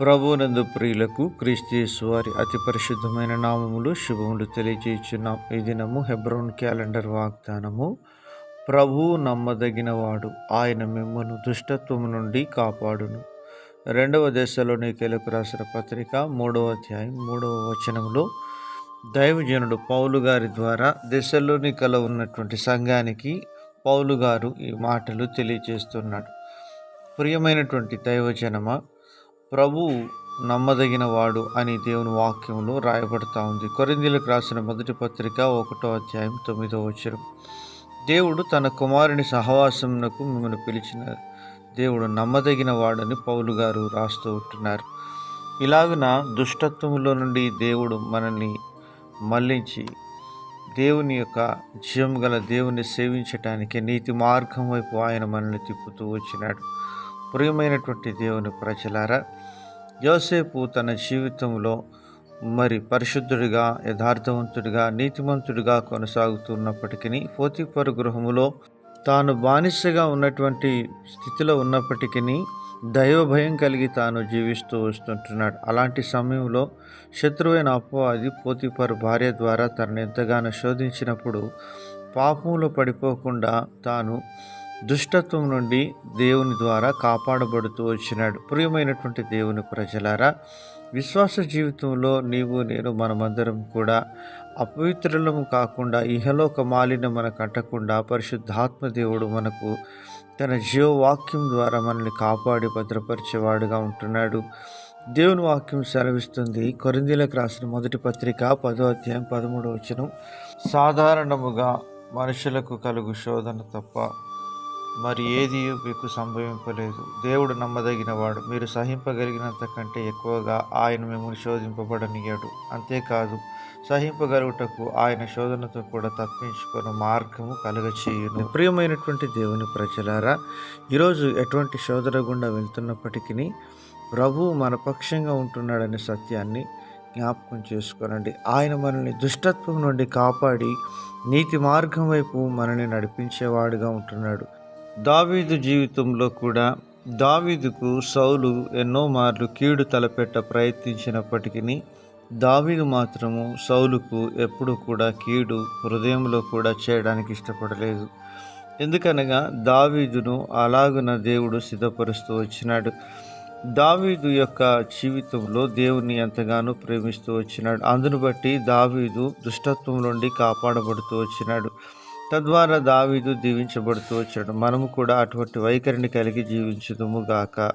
ప్రభునందు ప్రియులకు క్రీస్తు వారి అతి పరిశుద్ధమైన నామములు శుభములు తెలియజేయుచున్నాం. ఈ దినము హెబ్రోన్ క్యాలెండర్ వాగ్దానము ప్రభు నమ్మదగినవాడు ఆయన మిమ్మను దుష్టత్వము నుండి కాపాడును. రెండవ దశలోని కెలుకు రాసిన పత్రిక మూడవ అధ్యాయం మూడవ వచనంలో దైవజనుడు పౌలు గారి ద్వారా దశలోని కల ఉన్నటువంటి సంఘానికి పౌలు గారు ఈ మాటలు తెలియజేస్తున్నాడు. ప్రియమైనటువంటి దైవజనమ ప్రభు నమ్మదగినవాడు అని దేవుని వాక్యంలో రాయబడతా ఉంది. కొరిందీలకు రాసిన మొదటి పత్రిక ఒకటో అధ్యాయం తొమ్మిదో వచనం. దేవుడు తన కుమారుని సహవాసమునకు మిమ్మల్ని పిలిచినారు. దేవుడు నమ్మదగిన వాడని పౌలు గారు రాస్తూ ఉంటున్నారు. ఇలాగున దుష్టత్వంలో నుండి దేవుడు మనల్ని మళ్ళించి దేవుని యొక్క జీవం గల దేవుని సేవించటానికి నీతి మార్గం వైపు ఆయన మనల్ని తిప్పుతూ వచ్చినాడు. ప్రియమైనటువంటి దేవుని ప్రజలారా యోసేపు తన జీవితంలో మరి పరిశుద్ధుడిగా యథార్థవంతుడిగా నీతిమంతుడిగా కొనసాగుతున్నప్పటికీ పోతిపరు గృహములో తాను బానిసగా ఉన్నటువంటి స్థితిలో ఉన్నప్పటికీ దైవ భయం కలిగి తాను జీవిస్తూ వస్తుంటున్నాడు. అలాంటి సమయంలో శత్రువైన అపవాది పోతిపరు భార్య ద్వారా తనను ఎంతగానో శోధించినప్పుడు పాపంలో పడిపోకుండా తాను దుష్టత్వం నుండి దేవుని ద్వారా కాపాడబడుతూ వచ్చినాడు. ప్రియమైనటువంటి దేవుని ప్రజలారా విశ్వాస జీవితంలో నీవు నేను మనమందరం కూడా అపవిత్రులము కాకుండా ఇహలోక మాలిన మనకు అంటకుండా పరిశుద్ధాత్మ దేవుడు మనకు తన జీవవాక్యం ద్వారా మనల్ని కాపాడి భద్రపరిచేవాడుగా ఉంటున్నాడు. దేవుని వాక్యం సెలవిస్తుంది. కొరిందీలకు రాసిన మొదటి పత్రిక పదో అధ్యాయం పదమూడవచనం సాధారణముగా మనుషులకు కలుగు శోధన తప్ప మరి ఏది మీకు సంభవింపలేదు. దేవుడు నమ్మదగినవాడు. మీరు సహింపగలిగినంత కంటే ఎక్కువగా ఆయన మిమ్మల్ని శోధింపబడనియాడు. అంతేకాదు సహింపగలుగుటకు ఆయన శోధనతో కూడా తప్పించుకున్న మార్గము కలుగచేయును. ప్రియమైనటువంటి దేవుని ప్రజలారా ఈరోజు ఎటువంటి శోధన గుండా వెళ్తున్నప్పటికీ ప్రభు మన పక్షంగా ఉంటున్నాడనే సత్యాన్ని జ్ఞాపకం చేసుకోనండి. ఆయన మనల్ని దుష్టత్వం నుండి కాపాడి నీతి మార్గం వైపు మనల్ని నడిపించేవాడుగా ఉంటున్నాడు. దావీదు జీవితంలో కూడా దావీదుకు సౌలు ఎన్నో మార్లు కీడు తలపెట్ట ప్రయత్నించినప్పటికీ దావీదు మాత్రము సౌలుకు ఎప్పుడు కూడా కీడు హృదయంలో కూడా చేయడానికి ఇష్టపడలేదు. ఎందుకనగా దావీదును అలాగున దేవుడు సిద్ధపరుస్తూ వచ్చినాడు. దావీదు యొక్క జీవితంలో దేవుని ఎంతగానో ప్రేమిస్తూ వచ్చినాడు. అందును బట్టి దావీదు దుష్టత్వం నుండి కాపాడబడుతూ వచ్చినాడు. తద్వారా దావీదు దీవించబడుతూ వచ్చాడు. మనము కూడా అటువంటి వైఖరిని కలిగి జీవించుదుము గాక.